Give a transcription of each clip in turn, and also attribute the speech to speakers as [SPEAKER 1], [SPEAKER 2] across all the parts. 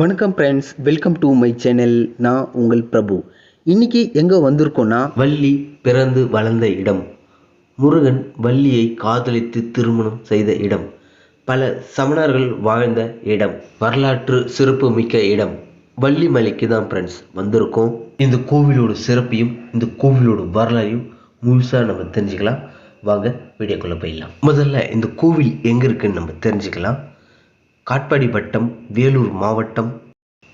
[SPEAKER 1] வணக்கம் friends welcome to my channel நான் உங்கள் பிரபு. இன்னைக்கு எங்கே வந்திருக்கோன்னா
[SPEAKER 2] வள்ளி பிறந்து வளர்ந்த இடம். முருகன் வள்ளியை காதலித்து திருமணம் செய்த இடம். பல சமணர்கள் வாழ்ந்த இடம். வரலாற்று சிறப்பு மிக்க இடம். வள்ளி மலைக்கு தான் ஃப்ரெண்ட்ஸ் வந்திருக்கோம். இந்த கோவிலோட சிறப்பையும் இந்த கோவிலோட வரலாறையும் முழுசாக நம்ம தெரிஞ்சுக்கலாம். வாங்க வீடியோக்குள்ளே போயிடலாம். முதல்ல இந்த கோவில் எங்கே இருக்குன்னு நம்ம தெரிஞ்சுக்கலாம். காட்பாடி வட்டம் வேலூர் மாவட்டம்.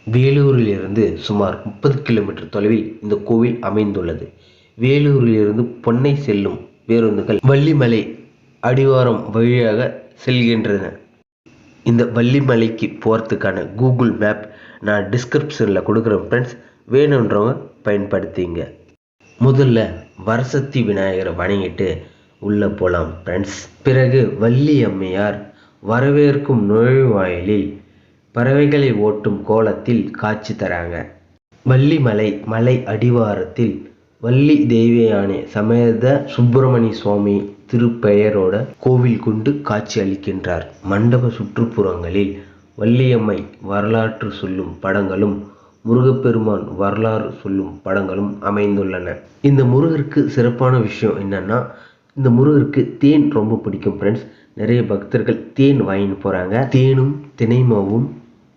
[SPEAKER 2] வேலூரிலிருந்து சுமார் முப்பது கிலோமீட்டர் தொலைவில் இந்த கோவில் அமைந்துள்ளது. வேலூரிலிருந்து பொன்னை செல்லும் பேருந்துகள் வள்ளிமலை அடிவாரம் வழியாக செல்கின்றன. இந்த வள்ளிமலைக்கு போகிறதுக்கான கூகுள் மேப் நான் டிஸ்கிரிப்ஷனில் கொடுக்குறேன் ஃப்ரெண்ட்ஸ் வேணுன்றவங்க பயன்படுத்திங்க. முதல்ல வரசக்தி விநாயகரை வணங்கிட்டு உள்ளே போகலாம் ஃப்ரெண்ட்ஸ் பிறகு வள்ளி அம்மையார் வரவேற்கும் நுழைவாயிலில் பறவைகளை ஓட்டும் கோலத்தில் காட்சி தராங்க. வள்ளிமலை மலை அடிவாரத்தில் வள்ளி தெய்வயானை சமேத சுப்பிரமணிய சுவாமி திருப்பெயரோட கோவில் கொண்டு காட்சி அளிக்கின்றார். மண்டப சுற்றுப்புறங்களில் வள்ளியம்மை வரலாற்று சொல்லும் படங்களும் முருகப்பெருமான் வரலாறு சொல்லும் படங்களும் அமைந்துள்ளன. இந்த முருகருக்கு சிறப்பான விஷயம் என்னன்னா இந்த முருகருக்கு தேன் ரொம்ப பிடிக்கும் ஃப்ரெண்ட்ஸ் நிறைய பக்தர்கள் தேன் வாங்கிட்டு போகிறாங்க தேனும் தினைமாவும்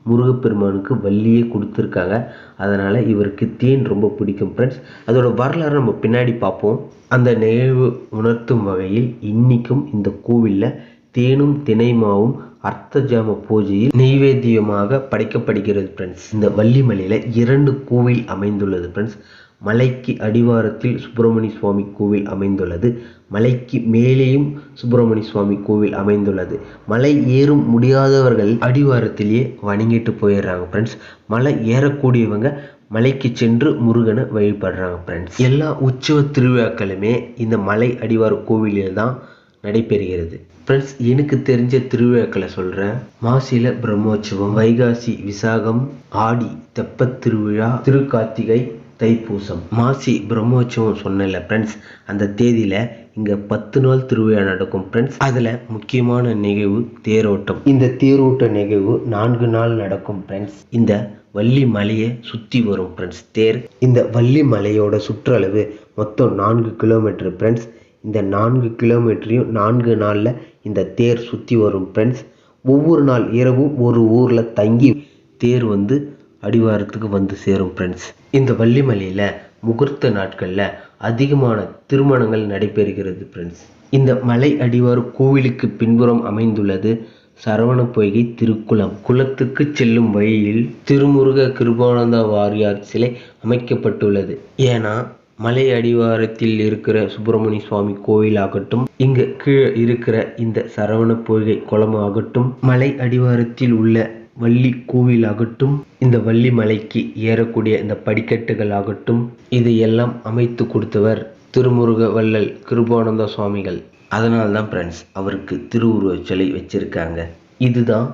[SPEAKER 2] முருகப்பெருமானுக்கு வள்ளியே கொடுத்துருக்காங்க. அதனால் இவருக்கு தேன் ரொம்ப பிடிக்கும் ஃப்ரெண்ட்ஸ் அதோட வரலாறு நம்ம பின்னாடி பார்ப்போம். அந்த நிகழ்வு உணர்த்தும் வகையில் இன்றைக்கும் இந்த கோவிலில் தேனும் தினைமாவும் அர்த்தஜாம பூஜையில் நெய்வேத்தியமாக படைக்கப்படுகிறது ஃப்ரெண்ட்ஸ் இந்த வள்ளிமலையில் இரண்டு கோவில் அமைந்துள்ளது ஃப்ரெண்ட்ஸ் மலைக்கு அடிவாரத்தில் சுப்பிரமணிய சுவாமி கோவில் அமைந்துள்ளது. மலைக்கு மேலேயும் சுப்பிரமணிய சுவாமி கோவில் அமைந்துள்ளது. மலை ஏறும் முடியாதவர்கள் அடிவாரத்திலேயே வணங்கிட்டு போயிடுறாங்க ஃப்ரெண்ட்ஸ் மலை ஏறக்கூடியவங்க மலைக்கு சென்று முருகனை வழிபடுறாங்க ஃப்ரெண்ட்ஸ் எல்லா உற்சவ திருவிழாக்களுமே இந்த மலை அடிவார கோவிலில் தான் நடைபெறுகிறது. ஃப்ரெண்ட்ஸ் எனக்கு தெரிஞ்ச திருவிழாக்களை சொல்கிறேன் மாசில பிரம்மோற்சவம் வைகாசி விசாகம் ஆடி தெப்பத் திருவிழா திருக்கார்த்திகை தைப்பூசம். மாசி பிரம்மோற்சவம் சொன்னல ஃப்ரெண்ட்ஸ் அந்த தேதியில் இங்கே பத்து நாள் திருவிழா நடக்கும் ஃப்ரெண்ட்ஸ் அதில் முக்கியமான நிகழ்வு தேரோட்டம். இந்த தேரோட்ட நிகழ்வு நான்கு நாள் நடக்கும் ஃப்ரெண்ட்ஸ் இந்த வள்ளி மலையை சுற்றி வரும் ஃப்ரெண்ட்ஸ் தேர். இந்த வள்ளி மலையோட சுற்றளவு மொத்தம் நான்கு கிலோமீட்டர் ஃப்ரெண்ட்ஸ் இந்த நான்கு கிலோமீட்டரையும் நான்கு நாளில் இந்த தேர் சுற்றி வரும் ஃப்ரெண்ட்ஸ் ஒவ்வொரு நாள் இரவும் ஒரு ஊரில் தங்கி தேர் வந்து அடிவாரத்துக்கு வந்து சேரும் ஃப்ரெண்ட்ஸ் இந்த வள்ளிமலையில் முகூர்த்த நாட்களில் அதிகமான திருமணங்கள் நடைபெறுகிறது ஃப்ரெண்ட்ஸ் இந்த மலை அடிவார கோவிலுக்கு பின்புறம் அமைந்துள்ளது சரவண பொய்கை திருக்குளம். குளத்துக்கு செல்லும் வழியில் திருமுருக கிருபானந்த வாரியார் சிலை அமைக்கப்பட்டுள்ளது. ஏன்னா மலை அடிவாரத்தில் இருக்கிற சுப்பிரமணிய சுவாமி கோயில் ஆகட்டும் இங்க கீழே இருக்கிற இந்த சரவண பொய்கை குளம் ஆகட்டும் மலை அடிவாரத்தில் உள்ள வள்ளி கோவில் ஆகட்டும் இந்த வள்ளி மலைக்கு ஏறக்கூடிய இந்த படிக்கட்டுகள் ஆகட்டும் இதையெல்லாம் அமைத்து கொடுத்தவர் திருமுருக வள்ளல் கிருபானந்த சுவாமிகள். அதனால தான் ஃப்ரெண்ட்ஸ் அவருக்கு திருவுருவச் சிலை வச்சிருக்காங்க. இதுதான்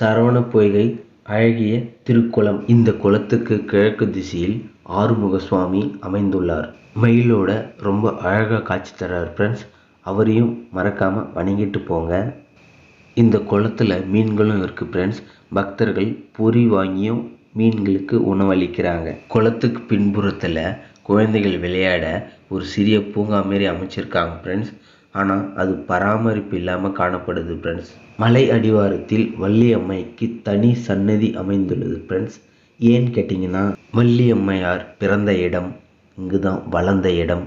[SPEAKER 2] சரவண பொய்கை அழகிய திருக்குளம். இந்த குளத்துக்கு கிழக்கு திசையில் ஆறுமுக சுவாமி அமைந்துள்ளார். மயிலோட ரொம்ப அழகாக காட்சி தர்றார் ஃப்ரெண்ட்ஸ் அவரையும் மறக்காமல் வணங்கிட்டு போங்க. இந்த குளத்துல மீன்களும் இருக்குது ஃப்ரெண்ட்ஸ் பக்தர்கள் பொறி வாங்கியும் மீன்களுக்கு உணவளிக்கிறாங்க குளத்துக்கு பின்புறத்தில் குழந்தைகள் விளையாட ஒரு சிறிய பூங்கா மாரி அமைச்சிருக்காங்க ஃப்ரெண்ட்ஸ் ஆனால் அது பராமரிப்பு இல்லாமல் காணப்படுது ஃப்ரெண்ட்ஸ் மலை அடிவாரத்தில் வள்ளி அம்மைக்கு தனி சன்னதி அமைந்துள்ளது ஃப்ரெண்ட்ஸ் ஏன்னு கேட்டிங்கன்னா வள்ளி அம்மையார் பிறந்த இடம் இங்கு தான் வளர்ந்த இடம்.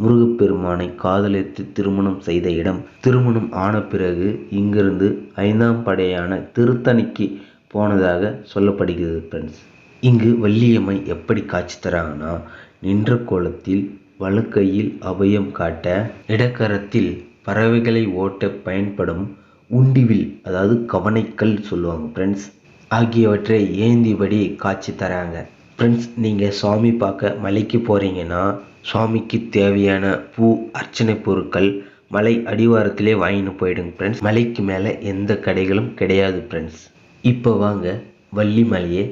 [SPEAKER 2] முருகப்பெருமானை காதலித்து திருமணம் செய்த இடம். திருமணம் ஆன பிறகு இங்கிருந்து ஐந்தாம் படையான திருத்தணிக்கு போனதாக சொல்லப்படுகிறது ஃப்ரெண்ட்ஸ் இங்கு வள்ளியம்மை எப்படி காட்சி தராங்கன்னா நின்ற கோலத்தில் வலக்கையில் அபயம் காட்ட இடக்கரத்தில் பறவைகளை ஓட்ட பயன்படும் உண்டிவில் அதாவது கவனைக்கல் சொல்லுவாங்க ஃப்ரெண்ட்ஸ் ஆகியவற்றை ஏந்திபடி காட்சி தராங்க. ஃப்ரெண்ட்ஸ் நீங்கள் சுவாமி பார்க்க மலைக்கு போகிறீங்கன்னா சுவாமிக்கு தேவையான பூ அர்ச்சனை பொருட்கள் மலை அடிவாரத்திலே வாங்கின்னு போயிடுங்க ஃப்ரெண்ட்ஸ் மலைக்கு மேலே எந்த கடைகளும் கிடையாது ஃப்ரெண்ட்ஸ் இப்போ வாங்க வள்ளி மலையை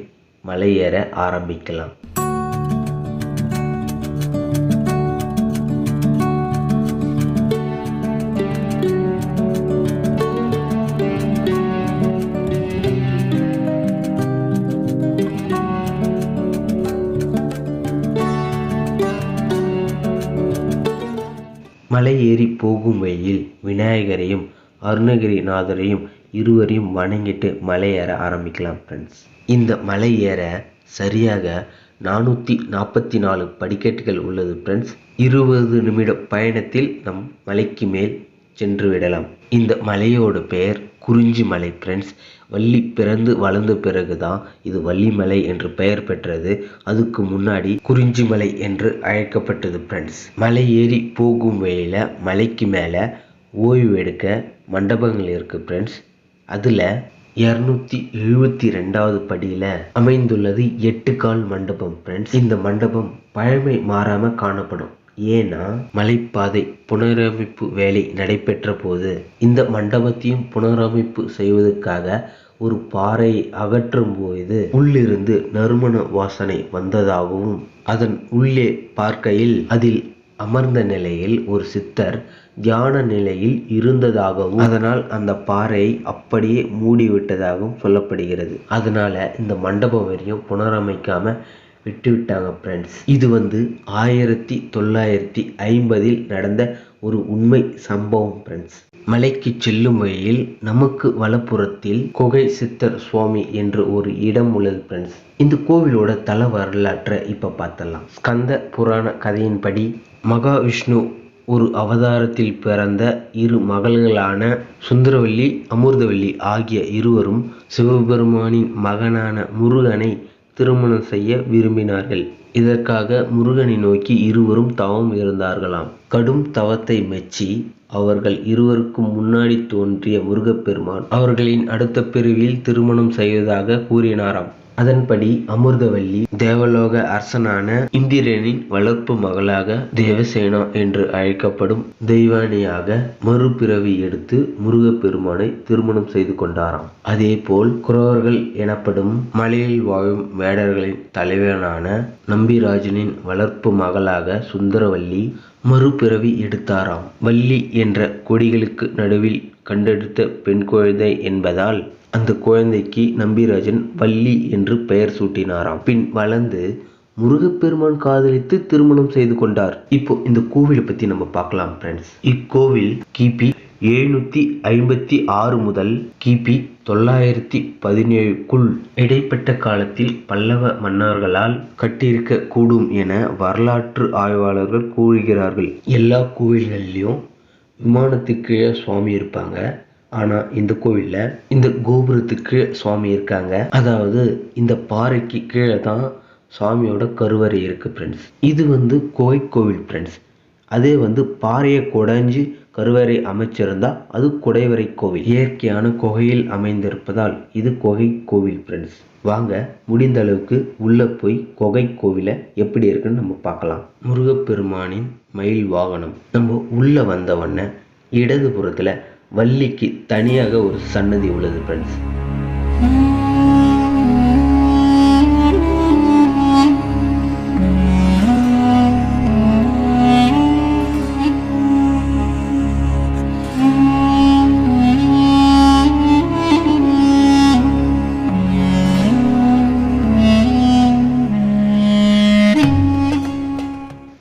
[SPEAKER 2] மலை ஏற ஆரம்பிக்கலாம். போகும் வழியில் விநாயகரையும் அருணகிரிநாதரையும் இருவரையும் வணங்கிட்டு மலை ஏற ஆரம்பிக்கலாம் ஃப்ரெண்ட்ஸ் இந்த மலை ஏற சரியாக நானூற்றி நாற்பத்தி நாலு படிக்கட்டுகள் உள்ளது ஃப்ரெண்ட்ஸ் இருபது நிமிட பயணத்தில் நம் மலைக்கு மேல் சென்று விடலாம். இந்த மலையோட பெயர் குறிஞ்சி மலை ஃப்ரெண்ட்ஸ் வள்ளி பிறந்து வளர்ந்த பிறகு தான் இது வள்ளிமலை என்று பெயர் பெற்றது. அதுக்கு முன்னாடி குறிஞ்சி மலை என்று அழைக்கப்பட்டது ஃப்ரெண்ட்ஸ் மலை ஏறி போகும் வழியில் மலைக்கு மேலே ஓய்வு எடுக்க மண்டபங்கள் இருக்குது ஃப்ரெண்ட்ஸ் அதில் இரநூத்தி எழுபத்தி ரெண்டாவது படியில் அமைந்துள்ளது எட்டு கால் மண்டபம் ஃப்ரெண்ட்ஸ் இந்த மண்டபம் பழமை மாறாமல் காணப்படும். ஏன்னா மலைப்பாதை புனரமைப்பு வேலை நடைபெற்ற போது இந்த மண்டபத்தையும் புனரமைப்பு செய்வதற்காக ஒரு பாறையை அகற்றும் போது உள்ளிருந்து நறுமண வாசனை வந்ததாகவும் அதன் உள்ளே பார்க்கையில் அதில் அமர்ந்த நிலையில் ஒரு சித்தர் தியான நிலையில் இருந்ததாகவும் அதனால் அந்த பாறையை அப்படியே மூடிவிட்டதாகவும் சொல்லப்படுகிறது. அதனால இந்த மண்டபம் வரையும் புனரமைக்காம விட்டுவிட்டாங்க ஃப்ரெண்ட்ஸ் இது வந்து ஆயிரத்தி தொள்ளாயிரத்தி ஐம்பதில் நடந்த ஒரு உண்மை சம்பவம் ஃப்ரெண்ட்ஸ் மலைக்கு செல்லும் வழியில் நமக்கு வலப்புறத்தில் குகை சித்தர் சுவாமி என்று ஒரு இடம் உள்ளது ஃப்ரெண்ட்ஸ் இந்த கோவிலோட தல வரலாற்றை இப்போ பார்த்தலாம் ஸ்கந்த புராண கதையின்படி மகாவிஷ்ணு ஒரு அவதாரத்தில் பிறந்த இரு மகள்களான சுந்தரவல்லி அமிர்தவல்லி ஆகிய இருவரும் சிவபெருமானின் மகனான முருகனை திருமணம் செய்ய விரும்பினார்கள். இதற்காக முருகனை நோக்கி இருவரும் தவம் இருந்தார்களாம். கடும் தவத்தை மெச்சி அவர்கள் இருவருக்கும் முன்னாடி தோன்றிய முருகப்பெருமான் அவர்களின் அடுத்த பிரிவில் திருமணம் செய்வதாக கூறினாராம். அதன்படி அமிர்தவல்லி தேவலோக அரசனான இந்திரனின் வளர்ப்பு மகளாக தேவசேனா என்று அழைக்கப்படும் தெய்வானியாக மறுபிறவி எடுத்து முருகப்பெருமானை திருமணம் செய்து கொண்டாராம். அதேபோல் குறவர்கள் எனப்படும் மலையில் வாழும் வேடர்களின் தலைவனான நம்பிராஜனின் வளர்ப்பு மகளாக சுந்தரவல்லி மறுபிறவி எடுத்தாராம். வள்ளி என்ற கொடிகளுக்கு நடுவில் கண்டெடுத்த பெண் குழந்தை என்பதால் அந்த குழந்தைக்கு நம்பிராஜன் வள்ளி என்று பெயர் சூட்டினாராம். பின் வளர்ந்து முருகப்பெருமான் காதலித்து திருமணம் செய்து கொண்டார். இப்போ இந்த கோவிலை பத்தி நம்ம பார்க்கலாம் ஃப்ரெண்ட்ஸ் இக்கோவில் கிபி எழுநூத்தி ஐம்பத்தி ஆறு முதல் கிபி தொள்ளாயிரத்தி பதினேழுக்குள் இடைப்பட்ட காலத்தில் பல்லவ மன்னர்களால் கட்டியிருக்க கூடும் என வரலாற்று ஆய்வாளர்கள் கூறுகிறார்கள். எல்லா கோவில்கள்லையும் விமானத்துக்கு கீழே சுவாமி இருப்பாங்க. ஆனால் இந்த கோவிலில் இந்த கோபுரத்துக்கு சுவாமி இருக்காங்க. அதாவது இந்த பாறைக்கு கீழே தான் சுவாமியோட கருவறை இருக்குது ஃப்ரெண்ட்ஸ் இது வந்து கோய் கோவில் ஃப்ரெண்ட்ஸ் அதே வந்து பாறையை குடைஞ்சு கருவறை அமைச்சிருந்தா அது குடைவரை கோவில். இயற்கையான குகையில் அமைந்திருப்பதால் இது குகை கோவில் ஃப்ரெண்ட்ஸ் வாங்க முடிந்த அளவுக்கு உள்ளே போய் குகை கோவிலை எப்படி இருக்குன்னு நம்ம பார்க்கலாம். முருகப்பெருமானின் மயில் வாகனம். நம்ம உள்ளே வந்தவொடனே இடதுபுறத்தில் வள்ளிக்கு தனியாக ஒரு சன்னதி உள்ளது ஃப்ரெண்ட்ஸ்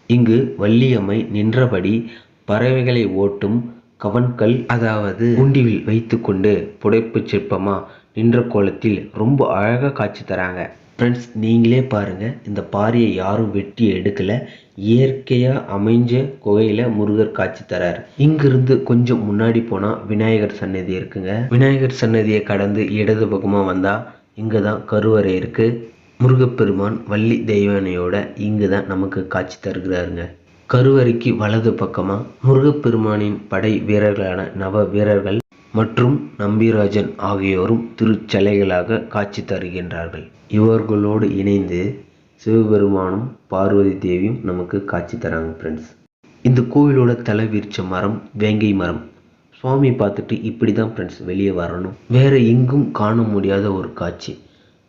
[SPEAKER 2] இங்கு வள்ளியம்மை நின்றபடி பறவைகளை ஓட்டும் கவன்கள் அதாவது உண்டிவில் வைத்துக்கொண்டு புடைப்பு சிற்பமா நின்ற கோலத்தில் ரொம்ப அழகாக காட்சி தராங்க. ஃப்ரெண்ட்ஸ் நீங்களே பாருங்க. இந்த பாறையை யாரும் வெட்டி எடுக்கல. இயற்கையாக அமைஞ்ச குகையில முருகர் காட்சி தரார். இங்கிருந்து கொஞ்சம் முன்னாடி போனால் விநாயகர் சன்னதி இருக்குங்க. விநாயகர் சன்னதியை கடந்து இடது பக்கமாக வந்தால் இங்கே தான் கருவறை இருக்கு. முருகப்பெருமான் வள்ளி தெய்வானையோட இங்கு தான் நமக்கு காட்சி தருகிறாருங்க. கருவறைக்கு வலது பக்கமாக முருகப்பெருமானின் படை வீரர்களான நவ வீரர்கள் மற்றும் நம்பிராஜன் ஆகியோரும் திருச்சலைகளாக காட்சி தருகின்றார்கள். இவர்களோடு இணைந்து சிவபெருமானும் பார்வதி தேவியும் நமக்கு காட்சி தராங்க ஃப்ரெண்ட்ஸ் இந்த கோவிலோட தலைவிரிச்ச மரம் வேங்கை மரம். சுவாமி பார்த்துட்டு இப்படி தான் ஃப்ரெண்ட்ஸ் வெளியே வரணும். வேற எங்கும் காண முடியாத ஒரு காட்சி.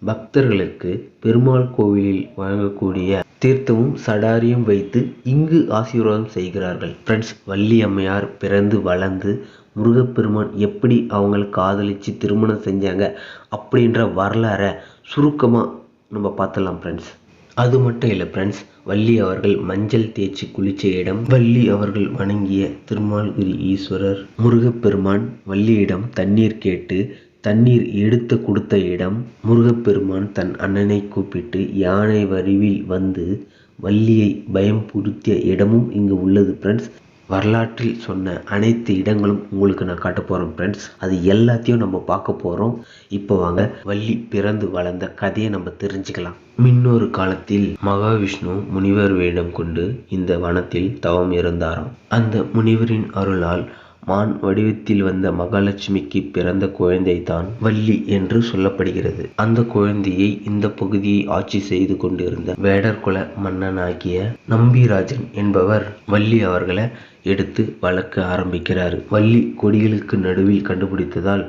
[SPEAKER 2] பக்தர்களுக்கு பெருமாள் கோவிலில் வழங்கக்கூடிய தீர்த்தமும் சடாரியும் வைத்து இங்கு ஆசீர்வாதம் செய்கிறார்கள். ஃப்ரெண்ட்ஸ் வள்ளி அம்மையார் பிறந்து வளர்ந்து முருகப்பெருமான் எப்படி அவங்களை காதலிச்சு திருமணம் செஞ்சாங்க அப்படின்ற வரலாறை சுருக்கமாக நம்ம பார்த்துடலாம் ஃப்ரெண்ட்ஸ் அது மட்டும் இல்லை ஃப்ரெண்ட்ஸ் வள்ளி அவர்கள் மஞ்சள் தேய்ச்சி குளிச்ச இடம் வள்ளி அவர்கள் வணங்கிய திருமால்குரி ஈஸ்வரர் முருகப்பெருமான் வள்ளியிடம் தண்ணீர் கேட்டு தண்ணீர் எடுத்து கொடுத்த இடம் முருகப்பெருமான் தன் அண்ணனை கூப்பிட்டு யானை வடிவில் வந்து வள்ளியை பயம் புடுத்திய இடமும் இங்கு உள்ளது ஃப்ரெண்ட்ஸ் வரலாற்றில் சொன்ன அனைத்து இடங்களும் உங்களுக்கு நான் காட்ட போகிறேன் ஃப்ரெண்ட்ஸ் அது எல்லாத்தையும் நம்ம பார்க்க போகிறோம் இப்போ வாங்க வள்ளி பிறந்து வளர்ந்த கதையை நம்ம தெரிஞ்சுக்கலாம். மின்னொரு காலத்தில் மகாவிஷ்ணு முனிவர் வேடம் கொண்டு இந்த வனத்தில் தவம் இருந்தாராம் அந்த முனிவரின் அருளால் மான் வடிவத்தில் வந்த மகாலட்சுமிக்கு பிறந்த குழந்தைதான் வள்ளி என்று சொல்லப்படுகிறது. அந்த குழந்தையை இந்த பகுதியை ஆட்சி செய்து கொண்டிருந்த வேடர்குல மன்னனாகிய நம்பிராஜன் என்பவர் வள்ளி அவர்களை எடுத்து வளர்க்க ஆரம்பிக்கிறார். வள்ளி கொடிகளுக்கு நடுவில் கண்டுபிடித்ததால்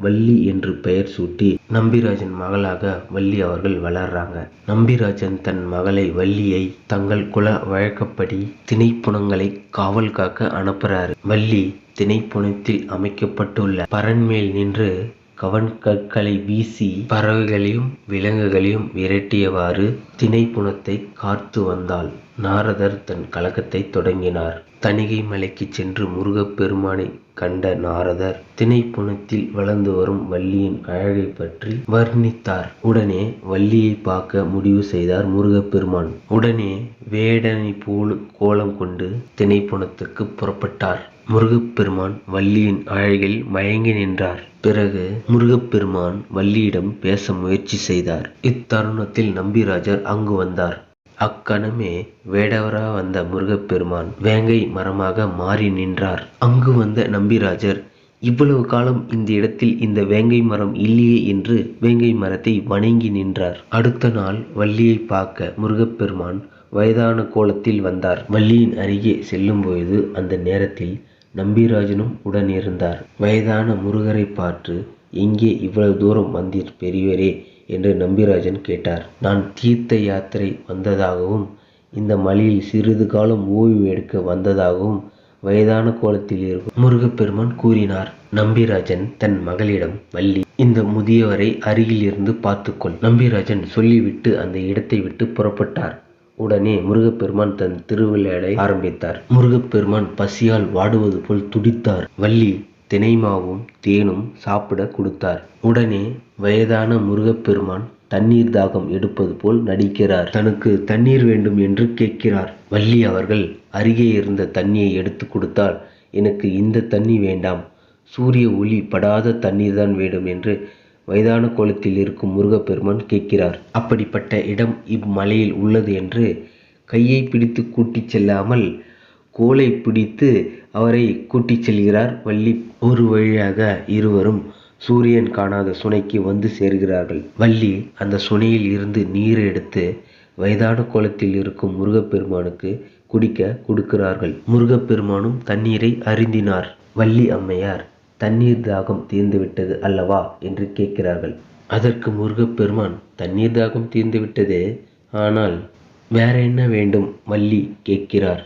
[SPEAKER 2] வள்ளி என்று பெயர் சூட்டி நம்பிராஜன் மகளாக வள்ளி அவர்கள் வளர்றாங்க. நம்பிராஜன் தன் மகளை வள்ளியை தங்கள் குல வழக்கப்படி திணைப்புணங்களை காவல் காக்க அனுப்புறாரு. வள்ளி திணைப்புணத்தில் அமைக்கப்பட்டுள்ள பரன்மேல் நின்று கவன் கற்களை வீசி பறவைகளையும் விலங்குகளையும் விரட்டியவாறு திணைப்புணத்தை காத்து வந்தாள். நாரதர் தன் கலகத்தை தொடங்கினார். தணிகை மலைக்கு சென்று முருகப்பெருமானை கண்ட நாரதர் திணைப்புணத்தில் வளர்ந்து வரும் வள்ளியின் அழகை பற்றி வர்ணித்தார். உடனே வள்ளியை பார்க்க முடிவு செய்தார் முருகப்பெருமான். உடனே வேடனை போல் கோலம் கொண்டு திணைப்புணத்துக்கு புறப்பட்டார். முருகப்பெருமான் வள்ளியின் அழகில் மயங்கி நின்றார். பிறகு முருகப்பெருமான் வள்ளியிடம் பேச முயற்சி செய்தார். இத்தருணத்தில் நம்பிராஜர் அங்கு வந்தார். அக்கணமே வேடவரா வந்த முருகப்பெருமான் வேங்கை மரமாக மாறி நின்றார். அங்கு வந்த நம்பிராஜர் இவ்வளவு காலம் இந்த இடத்தில் இந்த வேங்கை மரம் இல்லையே என்று வேங்கை மரத்தை வணங்கி நின்றார். அடுத்த நாள் வள்ளியை பார்க்க முருகப்பெருமான் வயதான கோலத்தில் வந்தார். வள்ளியின் அருகே செல்லும் பொழுது அந்த நேரத்தில் நம்பிராஜனும் உடன் இருந்தார் வயதான முருகரை பார்த்து எங்கே இவ்வளவு தூரம் வந்தீர் பெரியவரே என்று நம்பிராஜன் கேட்டார். நான் தீர்த்த யாத்திரை வந்ததாகவும் இந்த மலையில் சிறிது காலம் ஓய்வு எடுக்க வந்ததாகவும் வயதான கோலத்தில் இருக்கும் முருகப்பெருமான் கூறினார். நம்பிராஜன் தன் மகளிடம் வள்ளி இந்த முதியவரை அருகில் இருந்து பார்த்துக்கொள் நம்பிராஜன் சொல்லிவிட்டு அந்த இடத்தை விட்டு புறப்பட்டார். உடனே முருகப்பெருமான் தன் திருவிளையாடை ஆரம்பித்தார். முருகப்பெருமான் பசியால் வாடுவது போல் துடித்தார். வள்ளி தினைமாவும் தேனும் சாப்பிட கொடுத்தார். உடனே வயதான முருகப்பெருமான் தண்ணீர் தாகம் எடுப்பது போல் நடிக்கிறார். தனக்கு தண்ணீர் வேண்டும் என்று கேட்கிறார். வள்ளி அவர்கள் அருகே இருந்த தண்ணியை எடுத்து கொடுத்தால் எனக்கு இந்த தண்ணி வேண்டாம். சூரிய ஒளி படாத தண்ணீர் தான் வேண்டும் என்று வயதான கோலத்தில் இருக்கும் முருகப்பெருமான் கேட்கிறார். அப்படிப்பட்ட இடம் இம்மலையில் உள்ளது என்று கையை பிடித்து கூட்டிச் செல்லாமல் கோலை பிடித்து அவரை கூட்டிச் செல்கிறார். வள்ளி ஒரு வழியாக இருவரும் சூரியன் காணாத சுனைக்கு வந்து சேர்கிறார்கள். வள்ளி அந்த சுனையில் இருந்து நீர் எடுத்து வயதான கோலத்தில் இருக்கும் முருகப்பெருமானுக்கு குடிக்க கொடுக்கிறார்கள். முருகப்பெருமானும் தண்ணீரை அருந்தினார். வள்ளி அம்மையார் தண்ணீர் தாகம் தீர்ந்துவிட்டது அல்லவா? என்று கேட்கிறார்கள். அதற்கு முருகப்பெருமான் தண்ணீர் தாகம் தீர்ந்துவிட்டது ஆனால் வேற என்ன வேண்டும்? வள்ளி கேட்கிறார்.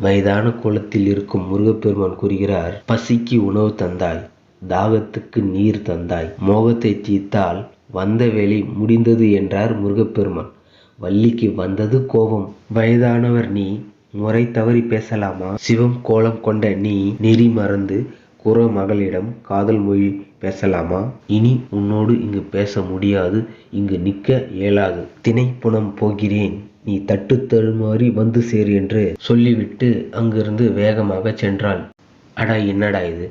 [SPEAKER 2] வயதான கோலத்தில் இருக்கும் முருகப்பெருமான் கூறுகிறார் பசிக்கு உணவு தந்தாய் தாகத்துக்கு நீர் தந்தாய் மோகத்தை தீர்த்தால் வந்த வேலை முடிந்தது என்றார் முருகப்பெருமான். வள்ளிக்கு வந்தது கோபம். வயதானவர் நீ முறை தவறி பேசலாமா? சிவம் கோலம் கொண்ட நீ நெறி மறந்து குற மகளிடம் காதல் மொழி பேசலாமா? இனி உன்னோடு இங்கு பேச முடியாது இங்கு நிற்க இயலாது. திணைப்புணம் போகிறேன். நீ தட்டு தருமாறி வந்து சேர் என்று சொல்லிவிட்டு அங்கிருந்து வேகமாக சென்றாள். அடா என்னடா இது?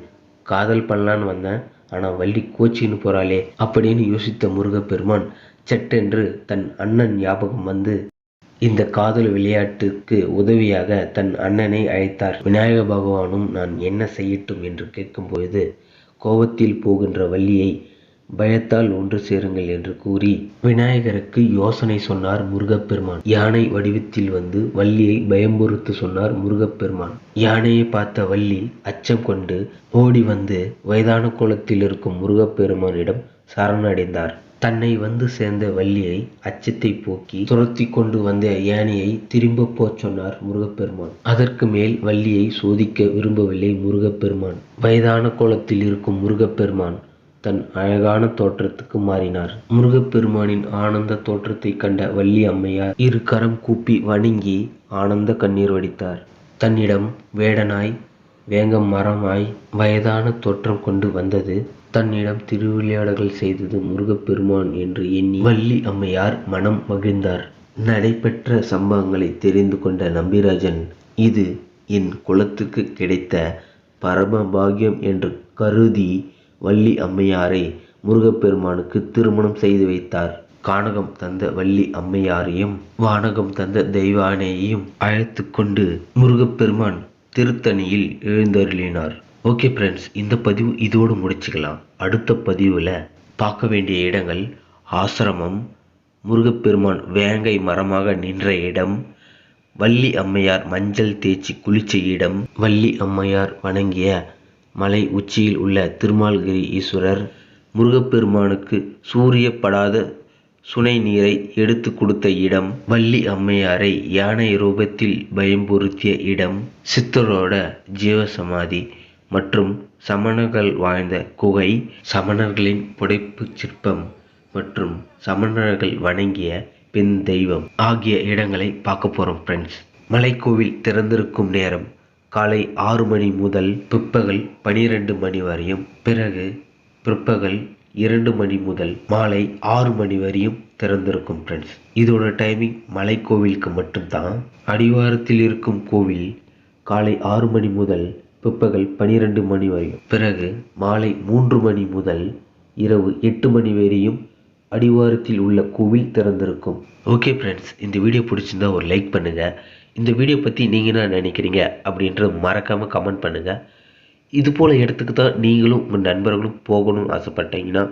[SPEAKER 2] காதல் பண்ணலான்னு வந்தேன். ஆனால் வள்ளி கோச்சின்னு போறாளே அப்படின்னு யோசித்த முருகப்பெருமான் சட்டென்று தன் அண்ணன் ஞாபகம் வந்து இந்த காதல் விளையாட்டுக்கு உதவியாக தன் அண்ணனை அழைத்தார். விநாயக பகவானும் நான் என்ன செய்யட்டும்? என்று கேட்கும்பொழுது கோபத்தில் போகின்ற வள்ளியை பயத்தால் ஒன்று சேருங்கள் என்று கூறி விநாயகருக்கு யோசனை சொன்னார் முருகப்பெருமான். யானை வடிவத்தில் வந்து வள்ளியை பயம்பொறுத்து சொன்னார் முருகப்பெருமான். யானையை பார்த்த வள்ளி அச்சம் கொண்டு ஓடி வந்து வயதான கோலத்தில் இருக்கும் முருகப்பெருமானிடம் சரணடைந்தார். தன்னை வந்து சேர்ந்த வள்ளியை அச்சத்தை போக்கி துரத்தி கொண்டு வந்த யானையை திரும்ப போச் சொன்னார் முருகப்பெருமான். அதற்கு மேல் வள்ளியை சோதிக்க விரும்பவில்லை முருகப்பெருமான். வயதான கோலத்தில் இருக்கும் முருகப்பெருமான் தன் அழகான தோற்றத்துக்கு மாறினார். முருகப்பெருமானின் ஆனந்த தோற்றத்தை கண்ட வள்ளி அம்மையார் இரு கரம் கூப்பி வணங்கி ஆனந்த கண்ணீர் வடித்தார். தன்னிடம் வேடனாய் வேங்கம் மரமாய் வயதான தோற்றம் கொண்டு வந்தது. தன்னிடம் திருவிளையாடல்கள் செய்தது முருகப்பெருமான் என்று எண்ணி வள்ளி அம்மையார் மனம் மகிழ்ந்தார். நடைபெற்ற சம்பவங்களை தெரிந்து கொண்ட நம்பிராஜன் இது என் குலத்துக்கு கிடைத்த பரம பாகியம் என்று கருதி வள்ளி அம்மையாரை முருகப்பெருமானுக்கு திருமணம் செய்து வைத்தார். கானகம் தந்த வள்ளி அம்மையாரையும் வானகம் தந்த தெய்வானையையும் அழைத்து கொண்டு முருகப்பெருமான் திருத்தணியில் எழுந்தருளினார். ஓகே ஃப்ரெண்ட்ஸ் இந்த பதிவு இதோடு முடிச்சுக்கலாம். அடுத்த பதிவில் பார்க்க வேண்டிய இடங்கள் ஆசிரமம் முருகப்பெருமான் வேங்கை மரமாக நின்ற இடம் வள்ளி அம்மையார் மஞ்சள் தேய்ச்சி குளிச்ச இடம் வள்ளி அம்மையார் வணங்கிய மலை உச்சியில் உள்ள திருமால்கிரி ஈஸ்வரர் முருகப்பெருமானுக்கு சூரியப்படாத சுனை நீரை எடுத்து கொடுத்த இடம் வள்ளி அம்மையாரை யானை ரூபத்தில் பயம்புறுத்திய இடம் சித்தரோட ஜீவசமாதி மற்றும் சமணர்கள் வாழ்ந்த குகை சமணர்களின் புடைப்புச் சிற்பம் மற்றும் சமணர்கள் வணங்கிய பெண் தெய்வம் ஆகிய இடங்களை பார்க்க போகிறோம் ஃப்ரெண்ட்ஸ் மலைக்கோவில் திறந்திருக்கும் நேரம் காலை ஆறு மணி முதல் பிற்பகல் பனிரெண்டு மணி வரையும் பிறகு பிற்பகல் இரண்டு மணி முதல் மாலை ஆறு மணி வரையும் திறந்திருக்கும் ஃப்ரெண்ட்ஸ் இதோட டைமிங் மலைக்கோவிலுக்கு மட்டும்தான். அடிவாரத்தில் இருக்கும் கோவில் காலை ஆறு மணி முதல் பிற்பகல் பனிரெண்டு மணி வரையும் பிறகு மாலை மூன்று மணி முதல் இரவு எட்டு மணி வரையும் அடிவாரத்தில் உள்ள கோவில் திறந்திருக்கும். ஓகே ஃப்ரெண்ட்ஸ் இந்த வீடியோ பிடிச்சிருந்தா ஒரு லைக் பண்ணுங்கள் இந்த வீடியோ பற்றி நீங்கள் என்ன நினைக்கிறீங்க அப்படின்றத மறக்காமல் கமெண்ட் பண்ணுங்கள் இது போல் இடத்துக்கு தான் நீங்களும் உங்கள் நண்பர்களும் போகணும்னு ஆசைப்பட்டீங்கன்னா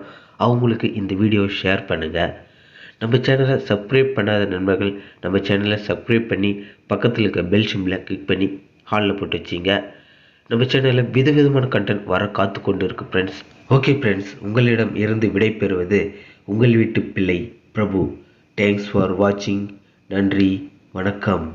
[SPEAKER 2] அவங்களுக்கு இந்த வீடியோ ஷேர் பண்ணுங்கள் நம்ம சேனலை சப்ஸ்கிரைப் பண்ணாத நண்பர்கள் நம்ம சேனலை சப்ஸ்கிரைப் பண்ணி பக்கத்தில் இருக்க பெல் சிம்மில் கிளிக் பண்ணி ஹாலில் போட்டு வச்சிங்க. நம்ம சேனலில் விதவிதமான கண்டென்ட் வர காத்து கொண்டு இருக்கு ஃப்ரெண்ட்ஸ் ஓகே ஃப்ரெண்ட்ஸ் உங்களிடம் இருந்து விடைபெறுவது உங்கள் வீட்டு பிள்ளை பிரபு. தேங்க்ஸ் ஃபார் வாட்சிங் நன்றி வணக்கம்.